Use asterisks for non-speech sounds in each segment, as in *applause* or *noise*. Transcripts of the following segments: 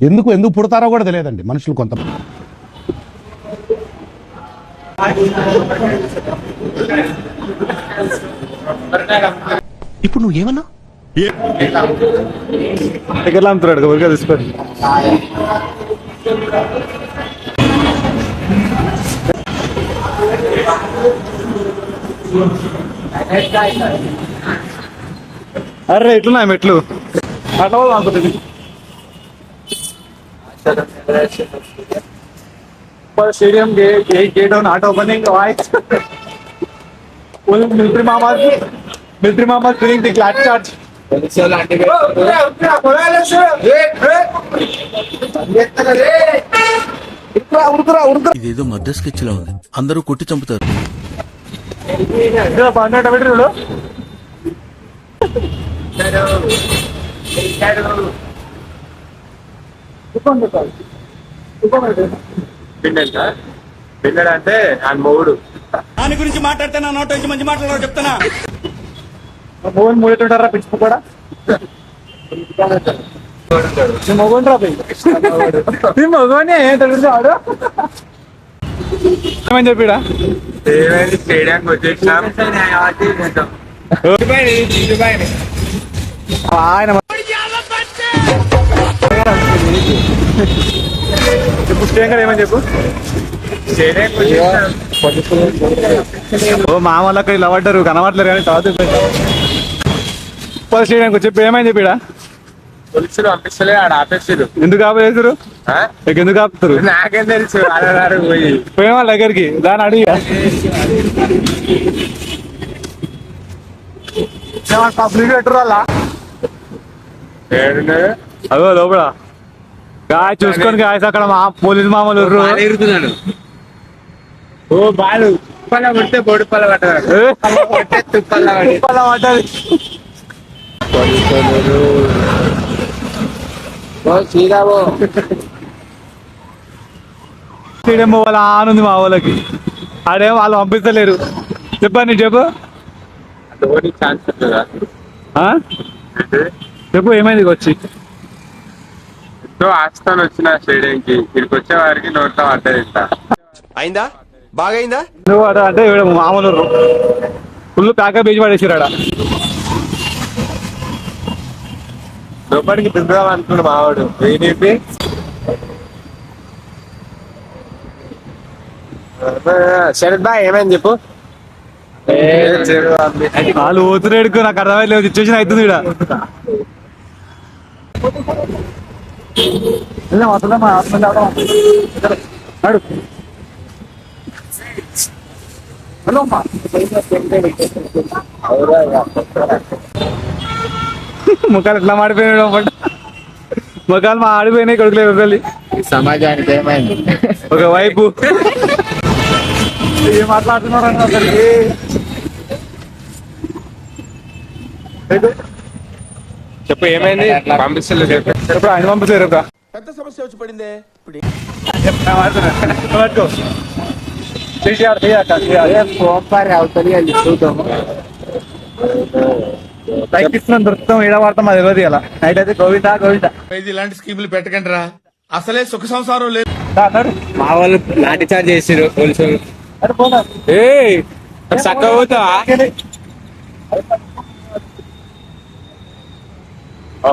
ఎందుకు ఎందుకు పుడతారో కూడా తెలియదండి మనుషులు కొంత ఇప్పుడు నువ్వు ఏమన్నా? అమ్ముతున్నాడు ఊరికే తీసుకోండి అరే ఎట్లున్నా మెట్లు? అనుకుంటుంది stadium gate auto opening military మామా మిలిటరీ మామా ది క్లాట్ చార్జ్ ఇదేదో మధ్య స్కెచ్ లా ఉంది. అందరూ కొట్టి చంపుతారు. పన్నెండు మీటర్లు పిండంట పిండడు అంటే ఆయన మొగుడు దాని గురించి మాట్లాడితే నా నోట్ వచ్చి మంచి మాట్లాడారు చెప్తానా మోహన్ మూడేటుంటారా పిచ్చి కూడా? మగోని రా నీ మగోనే తెలుసు వాడు? ఏమని చెప్పిడా? ఏమైంది? స్టేడియంకి వచ్చేసినాం. ఆయన చెప్పు స్టేయంగా ఏమని చెప్పు? ఓ మా వాళ్ళకి ఇలా పడ్డారు కనబడలేరు కానీ తర్వాత ఫస్ట్ స్టేడియంకి చెప్పి ఏమని చెప్పిడా పోలీసులు పంపిస్తలే ఆడ ఆపేసారు. ఎందుకు ఆపేసారు? ఎందుకు ఆపుతారు? నాకేం తెలుసు పోయి. పోయిన వాళ్ళ దగ్గరికి దాన్ని అడిగి పబ్లిక్ లెటర్ వాళ్ళ? అదో లోపల. గాయ చూసుకొని గాయస్ అక్కడ మా పోలీస్ మామూలు ఉర్రు. ఓ బాలు తుప్పల కొడితే బొడి పల్ల పట్టదు. ఏ? కొట్టే తుప్పల పడి అలా పడ్డది. సీదాబో స్టేడియం పోవాలి? ఆనుంది మా వాళ్ళకి. ఆడే వాళ్ళు పంపిస్తలేరు. చెప్పండి చెప్పు. ఛాన్స్? చెప్పు ఏమైంది వచ్చి ఎంతో ఆస్తాను వచ్చిన స్టేడియంకి. ఇక్కడికి వచ్చే వారికి నోట్లో పడ్డది ఇంత అయిందా? బాగైందా? నువ్వు అట అంటే మామూలు. ఫుల్ ప్యాక బీజ్ పడేసారు ఆడ. లోపలికి దిగుదాం అనుకున్నాడు మావాడు. ఏంటి శరత్ బాయ్ ఏమైంది చెప్పు? వాళ్ళు పోతున్నాడు నాకు అర్థమైలేదు సిచ్యువేషన్ అవుతుంది ఇక్కడ ముఖాలు ఎట్లా మాడిపోయినాడు పడ్డ ముఖాలు మా ఆడిపోయినాయి కొడుకులే ఒకళ్ళు సమాజానికి ఏమైంది? ఒక వైపు. ఏం మాట్లాడుతున్నారు అసలుకి చెప్పు ఏమైంది? పంపిస్తలేదు చెప్పు. ఆయన పంపిస్తారు రేపు పెద్ద సమస్య వచ్చి పడిందే. ఇప్పుడు దొరుకుతాం ఏడ వాడతాం అది ఇలా నైట్ అయితే గోవిందా గోవిందా? ఇలాంటి స్కీములు పెట్టకండి రా అసలే సుఖ సంసారం లేదు. మా వాళ్ళు లాఠీ చార్జ్ చేసిరు పోలీసులు ఏ చక్కగా పోతావా?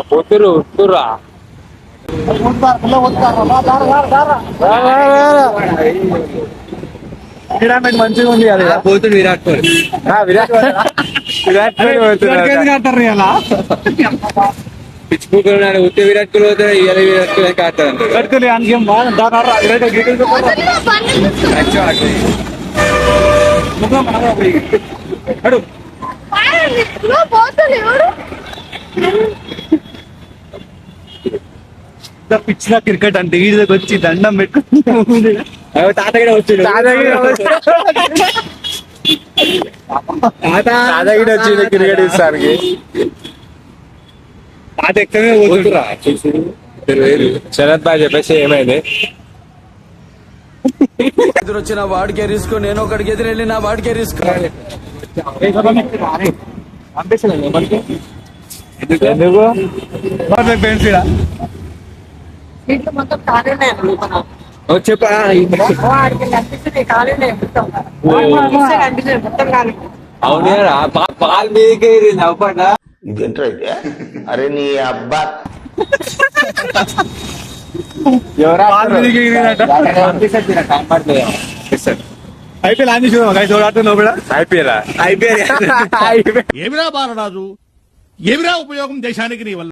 పోతురు ఉత్తురా. మంచిగా ఉంది పోతుడు విరాట్ కోహ్లీ విరాట్ విరాట్ కోహ్లీ ఉత్తే విరాట్ కోహ్లీ పోతాడు ఇవాళ విరాట్ కోహ్లీ విరాట్ కోహ్లీ అడు పిచ్చిన క్రికెట్ అంటే ఈ దగ్గర వచ్చి దండం పెట్టుకుని తాత కూడా వచ్చిండు. తాత కూడా వచ్చిండు. క్రికెట్ ఇస్తానికి తాత ఎక్కడనే పోతురా శరత్ బాయ్ చెప్పేసి ఏమైంది? ఎదురొచ్చిన వాడికే రిస్క్ నేను ఒకడికి ఎదురెళ్ళి నా వాడికే రిస్క్. ఎందుకు? ఫ్రెండ్స్ ఇక్కడ దీంట్లో మొత్తం ఖాళీనే అనుకుంటున్నా చెప్పా వాడికి కనిపిస్తుంది ఖాళీనే మొత్తం చూస్తే కనిపిస్తుంది మొత్తం ఖాళీ అవునేరా పాలు మీదకే నవ్వకుండా ఇదేంట్రా ఇది అరే నీ అబ్బా పాలు మీదకి ఎగిరిందంట. ఐపీఎల్ ఆన్ చేసి చూడమా గైస్ ఆడుతున్నా లోపల ఐపీఎల్ ఐపీఎల్ ఏమిరా బాలరాజు ఏమిరా ఉపయోగం దేశానికి నీ వల్ల?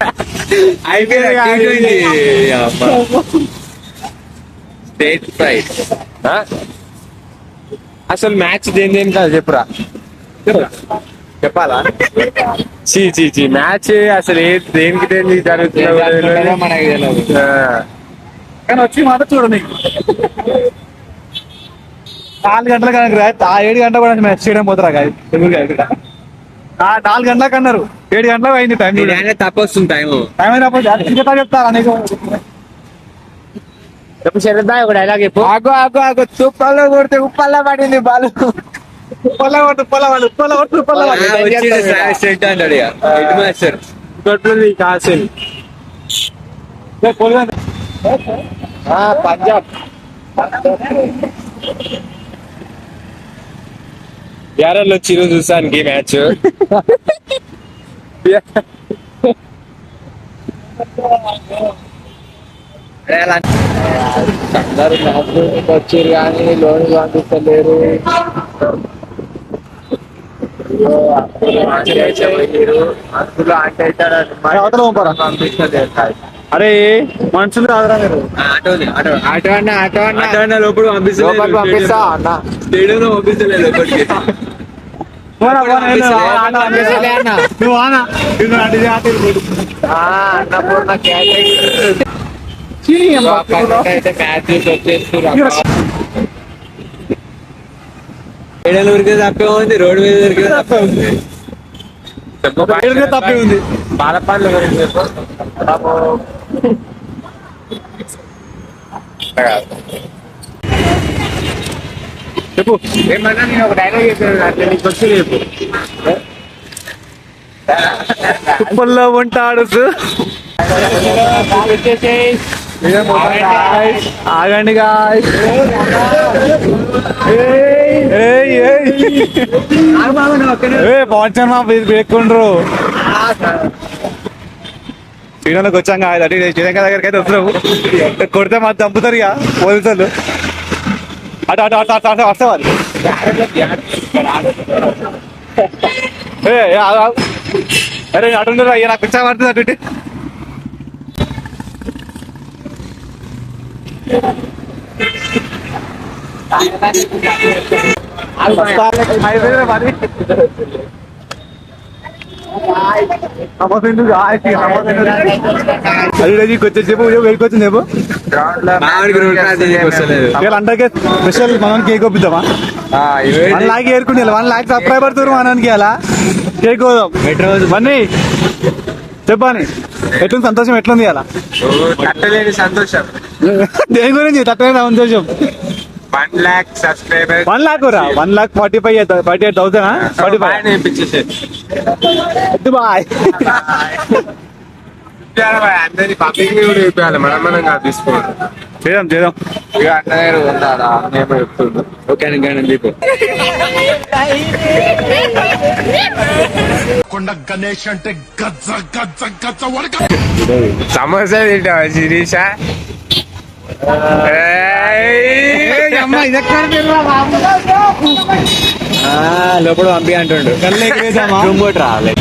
అసలు మ్యాచ్ దేని దేని కాదు చెప్పురా. చెప్పాలా? చీ చీ చీ. మ్యాచ్ అసలు ఏ దేనికి దేనికి జరుగుతుందో. కానీ వచ్చి మాట చూడు నీకు. నాలుగు గంటల కనుక రా, ఆ ఏడు గంటల కూడా మ్యాచ్ చేయడం పోతారా గాయ తెలుగు గాయ ఇక్కడ ఆ నాలుగు గంటలకు అన్నారు. ఏడు గంటలకు అయింది టైం తప్పొస్తుంది టైం టైం అయినప్పుడు చెప్తారా నీకు చెప్పు శరదా ఒక డైలాగ్ చెప్పు. ఆగో ఆగో ఆగో. తుప్పల్లో కొడితే ఉప్పల్లో పడింది బాలు. ఉప్పల్లో కొట్టు ఉప్పల్లో పడు ఉప్పల్లో కొట్టు ఉప్పల్లో పడు స్ట్రైట్ అంటాడు ఇక. హెడ్ మాస్టర్ కొట్టుంది కాసిల్ పంజాబ్. బీఆర్ఎల్ వచ్చి ఈరోజు చూసానికి మ్యాచ్ అందరు మ్యాచ్ వచ్చారు కానీ లోన్ పంపిస్తలేరు అందులో అంటే అవతల పంపరా. పంపిస్తలేరు అరే మనుషులు కాదురా మీరు. ఆటో ఆటో ఆటో అన్న ఆటో అన్న. ఆటో అన్న లోపల పంపిస్తలేదు. పంపిస్తా అన్న. పంపిస్తలేదు లోపలికి. తప్పే ఉంది రోడ్డు మీద ఊరికే తప్పే ఉంది. తప్పి ఉంది. చెప్పు. ఏమన్నా నేను ఒక డైలాగ్ చెప్పాను నీకు వచ్చి చెప్పు. కుప్పల్లో ఉంటాడు ఆగండి గాయ్ పవన్ శర్మ వేక్కుండ్రు శ్రీలంకకి వచ్చాం కాదు అటు శ్రీలంక దగ్గరికి అయితే వస్తున్నావు కొడితే మాకు చంపుతారు ఇక పోలీసులు అటు అటు అటు అటు అటు వస్తావాలి. అరే అటు అయ్యా నాకు పిచ్చా పడుతుంది అటు మరి. *laughs* క్రాస్ చేయడానికి వస్తలేదు వీళ్ళ అందరికీ స్పెషల్ మనం కేక్ ఒప్పిద్దామా వన్ లాక్ ఏరుకుని వన్ లాక్ సబ్స్క్రైబర్ తోరు మనకి అలా కేక్ ఎట్లుంది సంతోషం. ఎట్లుంది అలా సంతోషం దేని గురించి? తక్కువ సంతోషం. One lakh subscriber one lakh రా one lakh forty five forty eight thousand forty five నేర్పించేసే boy అందరి పబ్లిక్ కూడా చెప్పాలి మనం మనం కాదు తీసుకోవాలి. చేద్దాం చేద్దాం. ఇక ఉండాలా నేను చెప్తుండు. ఓకే అని దీపు. కొండ గణేష్ అంటే గజ్జ గజ్జ గజ్జ వడక సమోసా తింటావా శిరీష? లోపల పంపి అంటుండు రుంబోట్ రాలే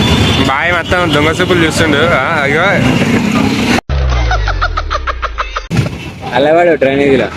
బాయ్ మొత్తం దొంగ సూపులు చూస్తుండు ఆ, అయ్యో అల్లవాడు డ్రైనేజీలో